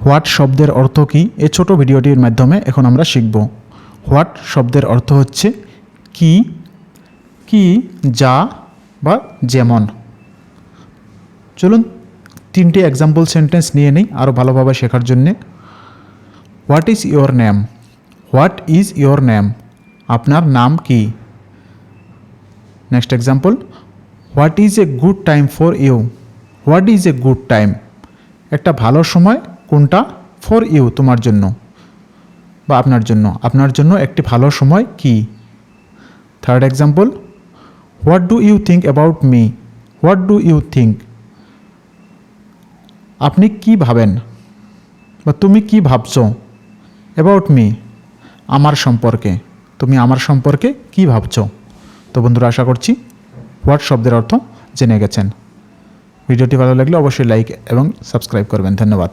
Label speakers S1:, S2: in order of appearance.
S1: What শব্দের অর্থ কী? এই ছোট ভিডিওটির মাধ্যমে এখন আমরা শিখব। হোয়াট শব্দের অর্থ হচ্ছে কি কি, যা বা যেমন। চলুন, তিনটি এক্সাম্পল সেন্টেন্স নিয়ে নিই আরও ভালোভাবে শেখার জন্যে। What is your name? What is your name? আপনার নাম কি? Next example what is a good time for you? What is a good time? একটা ভালো সময় কোনটা? ফর ইউ তোমার জন্য। বা আপনার জন্য। আপনার জন্য একটি ভালো সময় কি? Third example what do you think about me what do you think আপনি কি ভাবেন? বা তুমি কি ভাবছ? অ্যাবাউট মি আমার সম্পর্কে। তুমি আমার সম্পর্কে কি ভাবছ? তো বন্ধুরা, আশা করছি হোয়াট শব্দের অর্থ জেনে গেছেন। ভিডিওটি ভালো লাগলে অবশ্যই লাইক এবং সাবস্ক্রাইব করবেন। ধন্যবাদ।